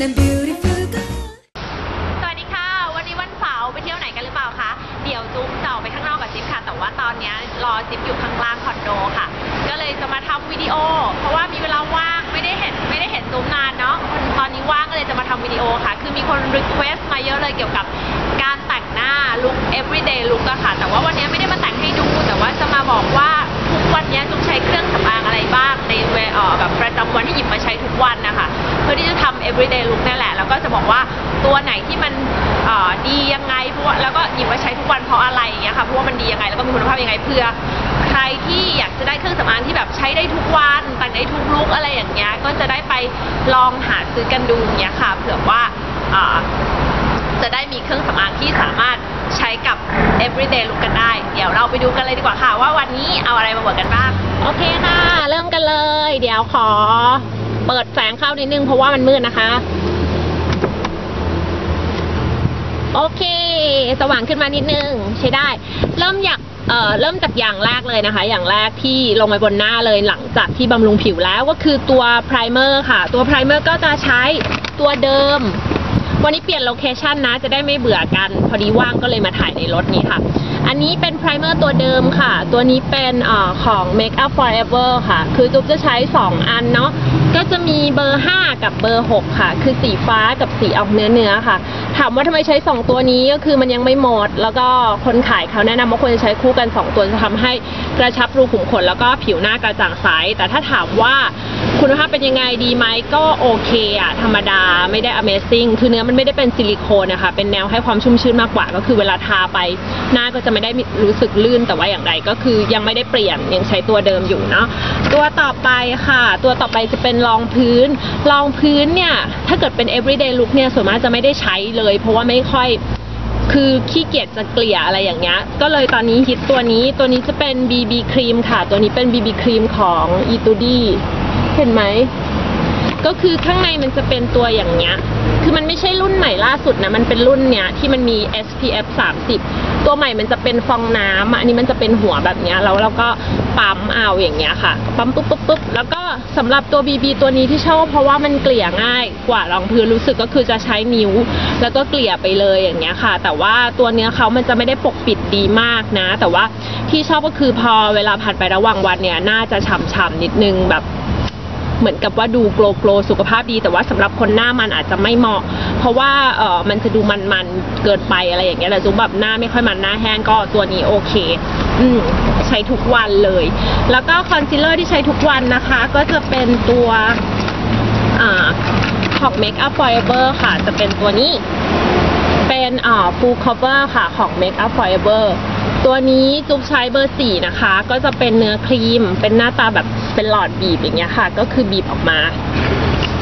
난 beautiful girl สวัสดีค่ะ วันนี้วันเสาร์ไปเที่ยวไหนกันหรือเปล่าคะ เดี๋ยวจุ๊บจะออกไปข้างนอกกับจิ๊บค่ะ แต่ว่าตอนนี้รอจิ๊บอยู่ข้างล่างคอนโดค่ะ ก็เลยจะมาทำวิดีโอ เพราะว่ามีเวลาว่างไม่ได้เห็นไม่ได้เห็นจุ๊บนานเนาะ ตอนนี้ว่างก็เลยจะมาทำวิดีโอค่ะ คือมีคนรีเควส์มาเยอะเลยเกี่ยวกับการแต่งหน้าลุค everyday look อะค่ะ แต่ว่าวันนี้ไม่ได้มาแต่ง ไหนที่มันดียังไงเพราะแล้วก็หยิบมาใช้ทุกวันเพราะอะไรอย่างเงี้ยค่ะเพราะว่ามันดียังไงแล้วก็มีคุณภาพยังไงเพื่อใครที่อยากจะได้เครื่องสำอางที่แบบใช้ได้ทุกวันแต่งได้ทุกลุกอะไรอย่างเงี้ยก็จะได้ไปลองหาซื้อกันดูอย่างเงี้ยค่ะเผื่อว่าจะได้มีเครื่องสำอางที่สามารถใช้กับ everyday look กันได้ เดี๋ยวเราไปดูกันเลยดีกว่าค่ะว่าวันนี้เอาอะไรมาบอกกันบ้าง โอเคค่ะ เริ่มกันเลย เดี๋ยวขอเปิดแสงเข้านิดนึงเพราะว่ามันมืดนะคะ โอเค สว่างขึ้นมานิดนึงใช้ได้ เริ่มอยากเอ่อเริ่มจากอย่างแรกเลยนะคะ อย่างแรกที่ลงไปบนหน้าเลยหลังจากที่บำรุงผิวแล้วก็คือตัวไพรเมอร์ค่ะ ตัวไพรเมอร์ก็จะใช้ตัวเดิม วันนี้เปลี่ยนโลเคชันนะ จะได้ไม่เบื่อกัน พอดีว่างก็เลยมาถ่ายในรถนี้ค่ะ อันนี้เป็นไพรเมอร์ตัวเดิมค่ะ ตัวนี้เป็นอของ Make Up Forever ค่ะ คือจุ๊บจะใช้ 2 อันเนาะ ก็จะมีเบอร์ 5 กับเบอร์ 6 ค่ะ คือสีฟ้ากับสีออกเนื้อเนื้อๆค่ะ ถามว่าทำไมใช้ 2 ตัวนี้ก็คือมันยังไม่หมด แล้วก็คนขายเขาแนะนำว่าควรจะใช้คู่กัน 2 ตัวจะทำให้กระชับรูขุมขนแล้วก็ผิวหน้ากระจ่างใส แต่ถ้าถามว่าคุณภาพเป็นยังไงดีไหมก็โอเคอะธรรมดาไม่ได้ Amazing คือเนื้อมันไม่ได้เป็นซิลิโคนนะคะ เป็นแนวให้ความชุ่มชื้นมากกว่า ก็คือเวลาทาไป หน้าก็จะไม่ได้รู้สึกลื่นแต่ว่าอย่างไรก็คือยังไม่ได้เปลี่ยนยังใช้ตัวเดิมอยู่เนาะตัวต่อไปค่ะ ตัวต่อไปจะเป็นรองพื้น รองพื้นเนี่ย ถ้าเกิดเป็น everyday look เนี่ยส่วนมากจะไม่ได้ใช้เลย เพราะว่าไม่ค่อยคือขี้เกียจจะเกลี่ยอะไรอย่างเงี้ย ก็เลยตอนนี้ฮิตตัวนี้ ตัวนี้จะเป็น BB ครีมค่ะ ตัวนี้เป็น BB ครีมของ e t u d i เห็นไหม ก็คือข้างในมันจะเป็นตัวอย่างเงี้ย คือมันไม่ใช่รุ่นใหม่ล่าสุดนะ มันเป็นรุ่นเนี้ยที่มันมี SPF 30 ตัวใหม่มันจะเป็นฟองน้ำอะอันนี้มันจะเป็นหัวแบบเนี้ยแล้วเราก็ปั๊มเอาอย่างเงี้ยค่ะ ปั๊มปุ๊บปุ๊บปุ๊บแล้วก็สำหรับตัว BB ตัวนี้ที่ชอบเพราะว่ามันเกลี่ยง่ายกว่ารองพื้นรู้สึกก็คือจะใช้นิ้ว แล้วก็เกลี่ยไปเลยอย่างเงี้ยค่ะ แต่ว่าตัวเนื้อเขามันจะไม่ได้ปกปิดดีมากนะ แต่ว่าที่ชอบก็คือพอเวลาผ่านไประหว่างวันเนี่ยน่าจะฉ่ำๆนิดนึงแบบ เหมือนกับว่าดูโกลโกลสุขภาพดี แต่ว่าสำหรับคนหน้ามันอาจจะไม่เหมาะ เพราะว่าเออมันจะดูมันๆเกินไปอะไรอย่างเงี้ยแต่จุ๊บแบบหน้าไม่ค่อยมันหน้าแห้งก็ตัวนี้โอเค อืมใช้ทุกวันเลย แล้วก็คอนซีลเลอร์ที่ใช้ทุกวันนะคะ ก็จะเป็นตัวอ่าของ Make Up Forever ค่ะ จะเป็นตัวนี้ เป็นอ่า full cover ค่ะของ Make Up Forever ตัวนี้จุ๊บใช้เบอร์สี่นะคะ ก็จะเป็นเนื้อครีม เป็นหน้าตาแบบ เป็นหลอดบีบอย่างเงี้ยค่ะ ก็คือบีบออกมา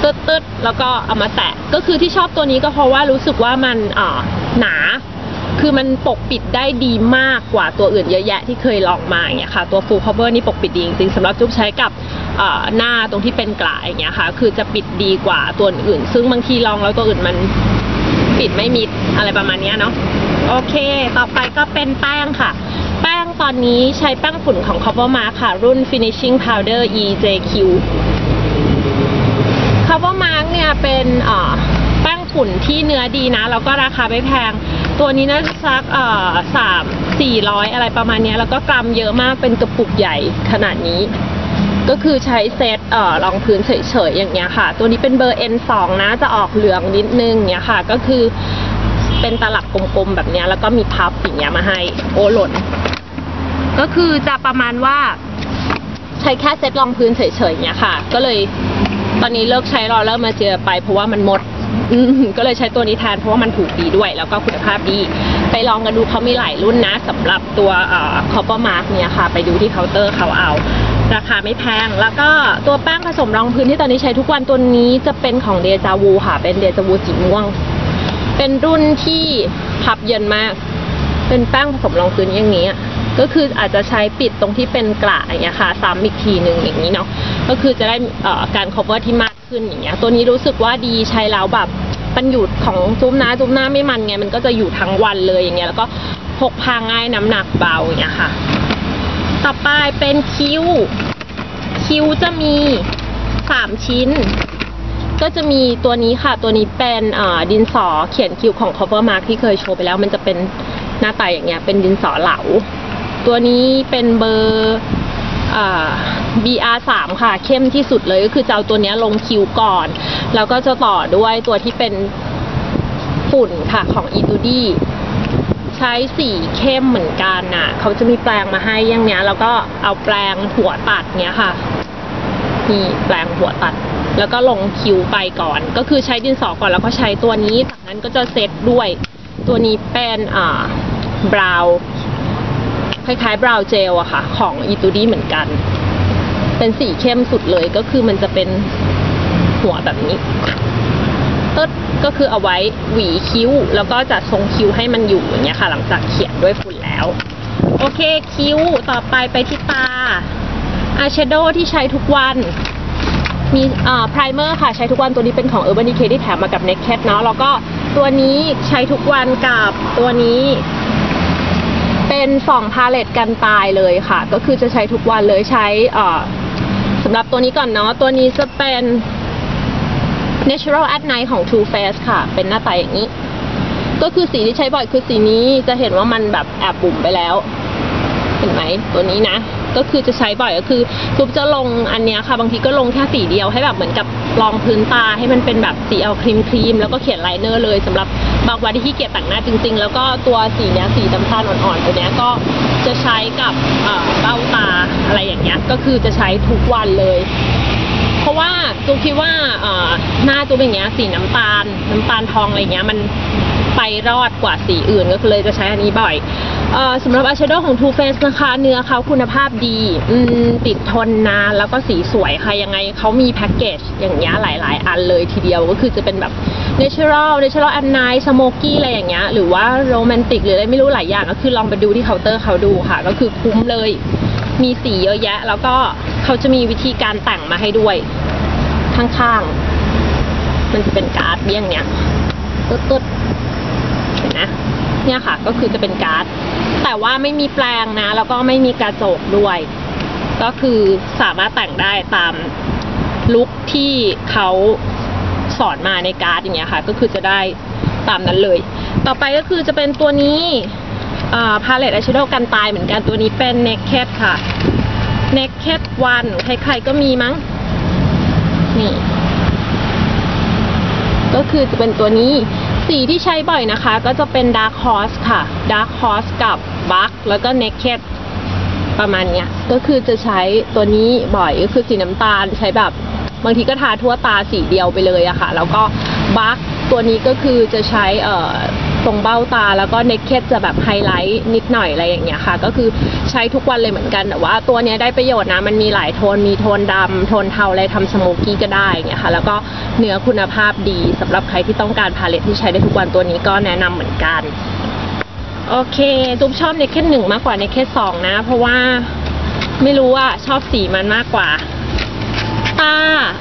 ตึ๊ดตึ๊ดแล้วก็เอามาแตะก็คือที่ชอบตัวนี้ก็เพราะว่ารู้สึกว่ามันอ่าหนาคือมันปกปิดได้ดีมากกว่าตัวอื่นเยอะแยะที่เคยลองมาอย่างเงี้ยค่ะ ตัว full cover นี่ปกปิดดีจริงๆสำหรับจุ๊บใช้กับอ่อหน้าตรงที่เป็นกระอย่างเงี้ยค่ะ คือจะปิดดีกว่าตัวอื่น ซึ่งบางทีลองแล้วตัวอื่นมันปิดไม่มิดอะไรประมาณเนี้ยเนาะโอเค ต่อไปก็เป็นแป้งค่ะ แป้งตอนนี้ใช้แป้งฝุ่นของ Cover Mark ค่ะ รุ่น Finishing Powder EJQ Cover Mark เนี่ยเป็นแป้งฝุ่นที่เนื้อดีนะ แล้วก็ราคาไม่แพง ตัวนี้น่าจะสักสามสี่ร้อยอะไรประมาณนี้ แล้วก็กรัมเยอะมากเป็นกระปุกใหญ่ขนาดนี้ ก็คือใช้เซตเอ่อรองพื้นเฉยๆ อย่างเงี้ยค่ะ ตัวนี้เป็นเบอร์ N2 นะ จะออกเหลืองนิดนึงเนี้ยค่ะ ก็คือเป็นตลับกลมๆ แบบนี้แล้วก็มีพับอย่างเงี้ยมาให้ โอหล่น ก็คือจะประมาณว่าใช้แค่เซตรองพื้นเฉยๆเนี้ยค่ะ ก็เลยตอนนี้เลิกใช้รอเลอร์มาเจอไป เพราะว่ามันหมดก็เลยใช้ตัวนี้แทนเพราะว่ามันถูกดีด้วย แล้วก็คุณภาพดี ไปลองกันดูเขามีหลายรุ่นนะสำหรับตัวเอ่อ Copper Mark เนี่ยค่ะ ไปดูที่เคาน์เตอร์เขาเอา ราคาไม่แพง แล้วก็ตัวแป้งผสมรองพื้นที่ตอนนี้ใช้ทุกวันตัวนี้จะเป็นของเดจาวูค่ะ เป็นเดจาวูสีม่วง เป็นรุ่นที่พับเย็นมาก เป็นแป้งผสมรองพื้นอย่างนี้อะ ก็คืออาจจะใช้ปิดตรงที่เป็นกระอย่างเงี้ยค่ะซ้ำอีกทีหนึ่งอย่างนี้เนาะก็คือจะได้การ cover ที่มากขึ้นอย่างเงี้ยตัวนี้รู้สึกว่าดีใช้แล้วแบบมันอยู่ของจุ้มนะจุ้มหน้าไม่มันไงมันก็จะอยู่ทั้งวันเลยอย่างเงี้ยแล้วก็พกพาง่ายน้ำหนักเบาอย่างเงี้ยค่ะ ต่อไปเป็นคิ้ว คิ้วจะมีสามชิ้น ก็จะมีตัวนี้ค่ะ ตัวนี้เป็นดินสอเขียนคิ้วของ Cover Mark ที่เคยโชว์ไปแล้ว มันจะเป็นหน้าตาอย่างเงี้ยเป็นดินสอเหลา ตัวนี้เป็นเบอร์อ่า BR 3 ค่ะ เข้มที่สุดเลยก็คือจะเอาตัวนี้ลงคิวก่อน แล้วก็จะต่อด้วยตัวที่เป็นฝุ่นค่ะของ e t u d i ใช้สีเข้มเหมือนกันน่ะ เขาจะมีแปรงมาให้อย่างเนี้ย แล้วก็เอาแปรงหัวตัดเนี้ยค่ะ นี่แปรงหัวตัด แล้วก็ลงคิวไปก่อน ก็คือใช้ดินสอก่อนแล้วก็ใช้ตัวนี้ จากนั้นก็จะเซตด้วย ตัวนี้เป็นอ่าบราว คล้ายๆบราวเจลอะค่ะ ของอีตูดี้เหมือนกัน เป็นสีเข้มสุดเลยก็คือมันจะเป็นหัวแบบนี้ตึ๊ดก็คือเอาไว้หวีคิ้ว แล้วก็จะทรงคิ้วให้มันอยู่อย่างเงี้ยค่ะ หลังจากเขียนด้วยฝุ่นแล้ว โอเคคิ้วต่อไปไปที่ตาอายแชโดว์ที่ใช้ทุกวันมีอ่าพรเมอร์ค่ะ ใช้ทุกวันตัวนี้เป็นของ Urban Decay ที่แถมมากับ Naked เนาะแล้วก็ตัวนี้ใช้ทุกวันกับตัวนี้ เป็นสองพาเลตกันตายเลยค่ะ ก็คือจะใช้ทุกวันเลยใช้สำหรับตัวนี้ก่อนเนาะตัวนี้จะเป็น Natural at Night ของ Too Faced ค่ะ เป็นหน้าตาอย่างนี้ ก็คือสีที่ใช้บ่อยคือสีนี้จะเห็นว่ามันแบบแอบบุ๋มไปแล้ว เห็นไหมตัวนี้นะ ก็คือจะใช้บ่อยก็คือทุบจะลงอันเนี้ยค่ะ บางทีก็ลงแค่สีเดียวให้แบบเหมือนกับรองพื้นตาให้มันเป็นแบบสีเอาครีมครีมๆแล้วก็เขียนไลเนอร์เลยสำหรับ บางวันที่ขี้เกียจแต่งหน้าจริง ๆ แล้วก็ตัวสีเนี้ยสีน้ำตาลอ่อนๆตัวเนี้ยก็จะใช้กับเบ้าตาอะไรอย่างเงี้ยก็คือจะใช้ทุกวันเลย เพราะว่าตูคิดว่าหน้าตูเป็นอย่างเงี้ยสีน้ำตาลน้ำตาลทองอะไรเงี้ยมัน ไปรอดกว่าสีอื่นก็เลยจะใช้อันนี้บ่อยเออสำหรับอายแชโดว์ของ Too Faced นะคะ เนื้อเขาคุณภาพดีติดทนนานแล้วก็สีสวยค่ะ ยังไงเขามีแพ็กเกจอย่างเงี้ยหลาย ๆ อันเลยทีเดียวก็คือจะเป็นแบบ natural natural and nice smoky อะไรอย่างเงี้ย หรือว่า romantic หรืออะไรไม่รู้หลายอย่าง ก็คือลองไปดูที่เคาน์เตอร์เขาดูค่ะ ก็คือคุ้มเลย มีสีเยอะแยะ แล้วก็เขาจะมีวิธีการแต่งมาให้ด้วย ข้าง ๆ มันจะเป็นการ์ดเบี้ยงเนี้ยตุ๊ดๆ เห็นนะ เนี่ยค่ะก็คือจะเป็นการ์ด แต่ว่าไม่มีแปลงนะ แล้วก็ไม่มีกระจกด้วย ก็คือสามารถแต่งได้ตามลุคที่เขาสอนมาในการ์ดอย่างเงี้ยค่ะ ก็คือจะได้ตามนั้นเลย ต่อไปก็คือจะเป็นตัวนี้พาเลตอายแชโดว์กันตายเหมือนกันตัวนี้เป็น Naked ค่ะ Naked One ใครๆก็มีมั้ง นี่ ก็คือจะเป็นตัวนี้ สีที่ใช้บ่อยนะคะ ก็จะเป็น Dark Horse ค่ะ Dark Horse กับ Buck แล้วก็ Naked ประมาณเนี้ย ก็คือจะใช้ตัวนี้บ่อยก็คือสีน้ำตาลใช้แบบบางทีก็ทาทั่วตาสีเดียวไปเลยอะค่ะ แล้วก็ Buck ตัวนี้ก็คือจะใช้เอ่อ ตรงเบ้าตาแล้วก็ Naked จะแบบไฮไลท์นิดหน่อยอะไรอย่างเงี้ยค่ะ ก็คือใช้ทุกวันเลยเหมือนกันแต่ว่าตัวเนี้ยได้ประโยชน์นะ มันมีหลายโทนมีโทนดำโทนเทาอะไรทำสโมกกี้ก็ได้อย่างเงี้ยค่ะ แล้วก็เนื้อคุณภาพดีสำหรับใครที่ต้องการพาเลตที่ใช้ได้ทุกวันตัวนี้ก็แนะนำเหมือนกัน โอเคตุ๊บชอบเนคเคนหนึ่งมากกว่าเนคเคนสองนะ เพราะว่าไม่รู้ว่าชอบสีมันมากกว่าตา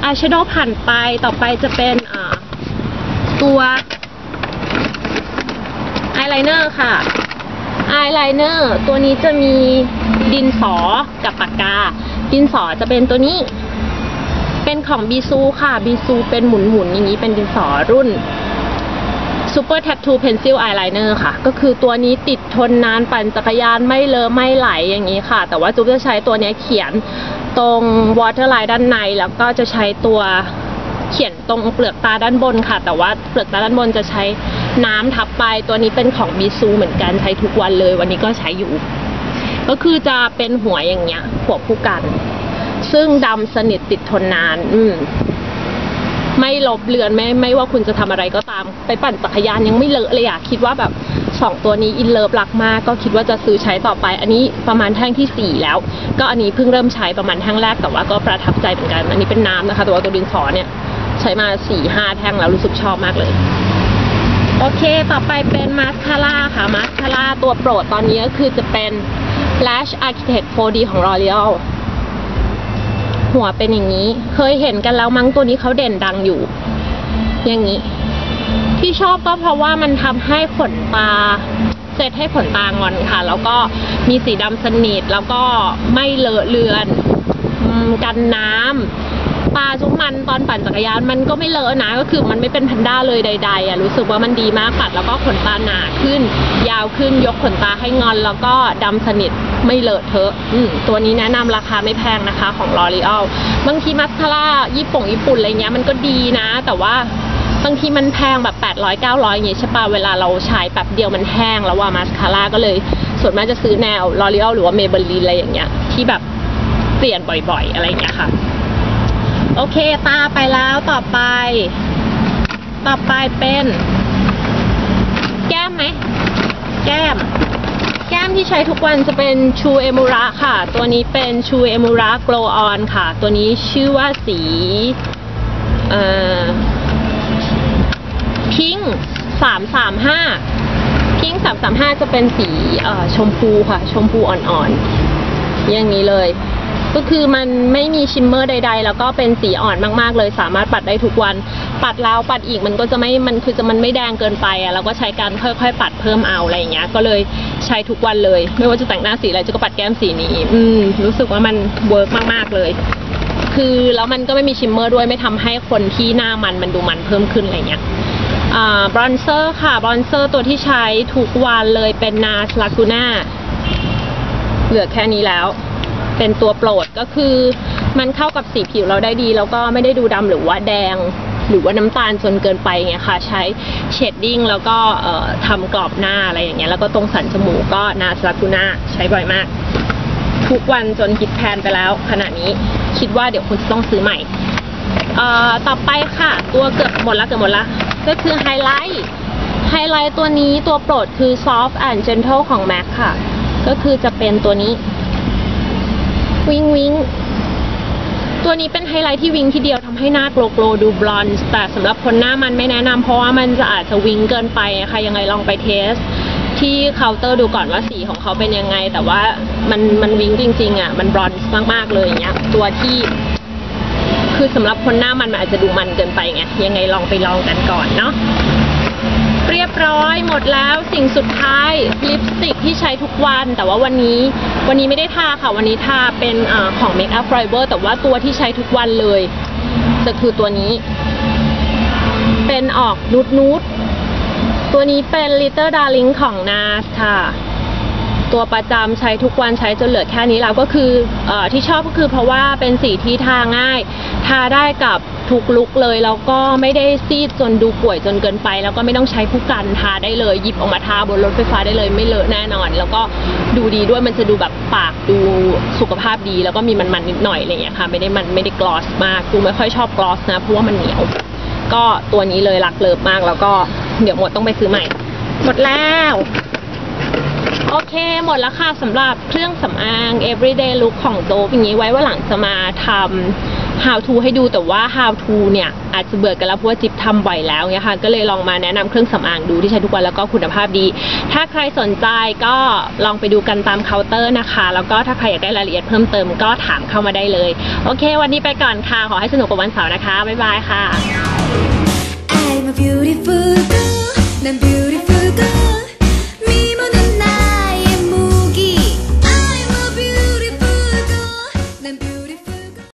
อายแชโดว์ผ่านไปต่อไปจะเป็นตัวายไลเนอร์ค่ะ อายไลเนอร์ตัวนี้จะมีดินสอกับปากกา ดินสอจะเป็นตัวนี้ เป็นของบีซูค่ะบีซูเป็นหมุนๆอย่างนี้เป็นดินสอรุ่น Super Tattoo Pencil Eyeliner ค่ะ ก็คือตัวนี้ติดทนนานปั่นจักรยานไม่เลอะไม่ไหลอย่างนี้ค่ะ แต่ว่าจุ๊บจะใช้ตัวนี้เขียนตรง waterline ด้านในแล้วก็จะใช้ตัวเขียนตรงเปลือกตาด้านบนค่ะ แต่ว่าเปลือกตาด้านบนจะใช้ น้ำทับไปตัวนี้เป็นของบีซูเหมือนกันใช้ทุกวันเลย วันนี้ก็ใช้อยู่ ก็คือจะเป็นหัวอย่างเงี้ยหัวผู้กัน ซึ่งดำสนิทติดทนนาน อืมไม่ลบเลือนไม่ไม่ว่าคุณจะทำอะไรก็ตาม ไปปั่นจักรยานยังไม่เลอะเลยอะคิดว่าแบบสองตัวนี้อินเลิฟรักมาก ก็คิดว่าจะซื้อใช้ต่อไป อันนี้ประมาณแท่งที่สี่แล้ว ก็อันนี้เพิ่งเริ่มใช้ประมาณแท่งแรกแต่ว่าก็ประทับใจเหมือนกัน อันนี้เป็นน้ำนะคะแต่ว่าตัวดินสอเนี่ย ใช้มาสี่ห้าแท่งแล้วรู้สึกชอบมากเลย โอเค ต่อไปเป็นมาสคาร่าค่ะ มาสคาร่าตัวโปรดตอนนี้ก็คือจะเป็น Lash Architect 4D ของ L'Oreal หัวเป็นอย่างนี้ เคยเห็นกันแล้วมั้งตัวนี้เขาเด่นดังอยู่ อย่างนี้ ที่ชอบก็เพราะว่ามันทำให้ขนตาเซตให้ขนตางอนค่ะ แล้วก็มีสีดำสนิท แล้วก็ไม่เลอะเลือน กันน้ำ ปลาจุ๊บมันตอนปั่นจักรยานมันก็ไม่เลอะนะก็คือมันไม่เป็นแพนด้าเลยใดๆอะรู้สึกว่ามันดีมากปัดแล้วก็ขนตาหนาขึ้น ยาวขึ้นยกขนตาให้งอนแล้วก็ดำสนิทไม่เลอะเทอะอืมตัวนี้แนะนำราคาไม่แพงนะคะของ L'Oreal บางทีมัสคาร่าญี่ปุ่งญี่ปุ่นอะไรเงี้ยมันก็ดีนะ แต่ว่าบางทีมันแพงแบบ 800 900อย่างเงี้ยใช่ปะเวลาเราใช้แป๊บเดียวมันแห้งแล้วว่ามาสคาร่าก็เลยส่วนมากจะซื้อแนว L'Oreal หรือว่า Maybelline อะไรอย่างเงี้ยที่แบบเปลี่ยนบ่อยๆ อะไรอย่างเงี้ยค่ะ โอเค ตาไปแล้วต่อไป ต่อไปเป็น แก้มไหม แก้ม แก้มที่ใช้ทุกวันจะเป็นชูเอมูระค่ะ ตัวนี้เป็นชูเอมูระ Glow On ค่ะ ตัวนี้ชื่อว่าสี เอ่อพิงสามสามห้าพิงสามสามห้าจะเป็นสี เอ่อ ชมพูค่ะ ชมพูอ่อนๆ อย่างนี้เลย ก็คือมันไม่มีชิมเมอร์ใด ๆ แล้วก็เป็นสีอ่อนมากๆ เลยสามารถปัดได้ทุกวัน ปัดแล้วปัดอีกมันก็จะไม่มันคือจะมันไม่แดงเกินไปอะแล้วก็ใช้การค่อยๆ ปัดเพิ่มเอาอะไรอย่างเงี้ย ก็เลยใช้ทุกวันเลย ไม่ว่าจะแต่งหน้าสีอะไรจะก็ปัดแก้มสีนี้ อืมรู้สึกว่ามันเวิร์กมากๆเลย คือแล้วมันก็ไม่มีชิมเมอร์ด้วยไม่ทำให้คนที่หน้ามันมันดูมันเพิ่มขึ้นอะไรเงี้ยบรอนเซอร์ค่ะ บรอนเซอร์ตัวที่ใช้ทุกวันเลยเป็นนาสลากูน่าเหลือแค่นี้แล้ว เป็นตัวโปรดก็คือ มันเข้ากับสีผิวเราได้ดี แล้วก็ไม่ได้ดูดำหรือว่าแดง หรือว่าน้ำตาลจนเกินไปไงค่ะใช้เชดดิ้งแล้วก็ทำกรอบหน้าอะไรอย่างเงี้ยแล้วก็ตรงสันจมูกก็นาสลากูน่าใช้บ่อยมาก ทุกวันจนคิดแพนไปแล้ว ขณะนี้คิดว่าเดี๋ยวคุณจะต้องซื้อใหม่เอ่อต่อไปค่ะ ตัวเกือบหมดละเกือบหมดละก็คือไฮไลท์ไฮไลท์ตัวนี้ตัวโปรดคือ soft and gentle ของ MAC ค่ะ ก็คือจะเป็นตัวนี้ วิงวิงตัวนี้เป็นไฮไลท์ที่วิงทีเดียวทำให้หน้าโกลโกลดูบลอนซ์แต่สำหรับคนหน้ามันไม่แนะนำเพราะว่ามันจะอาจจะวิงเกินไปอะค่ะยังไงลองไปเทส ที่เคาน์เตอร์ดูก่อนว่าสีของเขาเป็นยังไง แต่ว่ามันมันวิงจริงๆอะมันบลอนซ์มากๆเลยอย่างเงี้ยตัวที่ คือสำหรับคนหน้ามันมันอาจจะดูมันเกินไปไงยังไงลองไปลองกันก่อนเนาะ เรียบร้อยหมดแล้วสิ่งสุดท้ายลิปสติกที่ใช้ทุกวัน แต่ว่าวันนี้วันนี้ไม่ได้ทาค่ะ วันนี้ทาเป็นอของ Make Up Forever แต่ว่าตัวที่ใช้ทุกวันเลยจะคือตัวนี้ เป็นออกนูดนูดตัวนี้เป็น Little Darling ของ NARS ค่ะ ตัวประจำใช้ทุกวันใช้จนเหลือแค่นี้แล้วก็คืออที่ชอบก็คือเพราะว่าเป็นสีที่ทาง่าย ทาได้กับ ทุกลุกเลยแล้วก็ไม่ได้ซีดจนดูป่วยจนเกินไป แล้วก็ไม่ต้องใช้ผู้กันทาได้เลยหยิบออกมาทาบนรถไฟฟ้าได้เลยไม่เลอะแน่นอน แล้วก็ดูดีด้วยมันจะดูแบบปากดูสุขภาพดี แล้วก็มีมันๆนิดหน่อยอะไรอย่างเงี้ยค่ะไม่ได้มันไม่ได้กลอสมากกูไม่ค่อยชอบกลอสนะเพราะว่ามันเหนียว ก็ตัวนี้เลยรักเลิฟมากแล้วก็เดี๋ยวหมดต้องไปซื้อใหม่ หมดแล้ว โอเค หมดแล้วค่ะสำหรับเครื่องสำอาง everyday look ของโดฟอย่างนี้ไว้ว่าหลังจะมาทำ how to ให้ดูแต่ว่า how to เนี่ยอาจจะเบื่อกันแล้วเพราะว่าจิ๊บทำบ่อยแล้วเนี่ยค่ะก็เลยลองมาแนะนำเครื่องสำอางดูที่ใช้ทุกวันแล้วก็คุณภาพดี ถ้าใครสนใจก็ลองไปดูกันตามเคาน์เตอร์นะคะ แล้วก็ถ้าใครอยากได้รายละเอียดเพิ่มเติมก็ถามเข้ามาได้เลย โอเค วันนี้ไปก่อนค่ะ ขอให้สนุกกับวันเสาร์นะคะ บ๊ายบายค่ะ I'm a beautiful girl 난 beautiful